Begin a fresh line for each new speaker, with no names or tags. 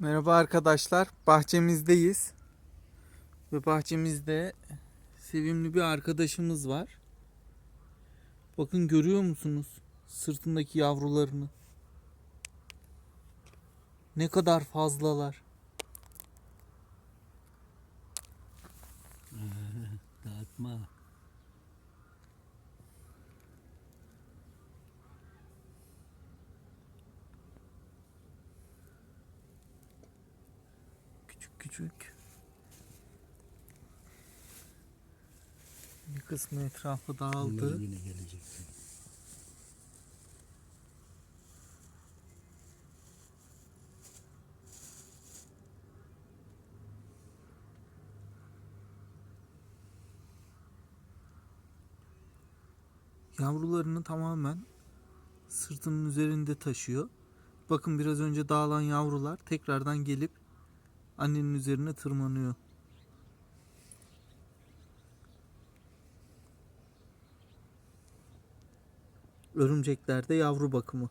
Merhaba arkadaşlar. Bahçemizdeyiz. Ve bahçemizde sevimli bir arkadaşımız var. Bakın görüyor musunuz? Sırtındaki yavrularını. Ne kadar fazlalar.
Dağıtma.
Küçük. Bir kısmı etrafı
Bunlar
dağıldı.
yine gelecek.
Yavrularını tamamen sırtının üzerinde taşıyor. Bakın biraz önce dağılan yavrular tekrardan gelip annenin üzerine tırmanıyor. Örümceklerde yavru bakımı.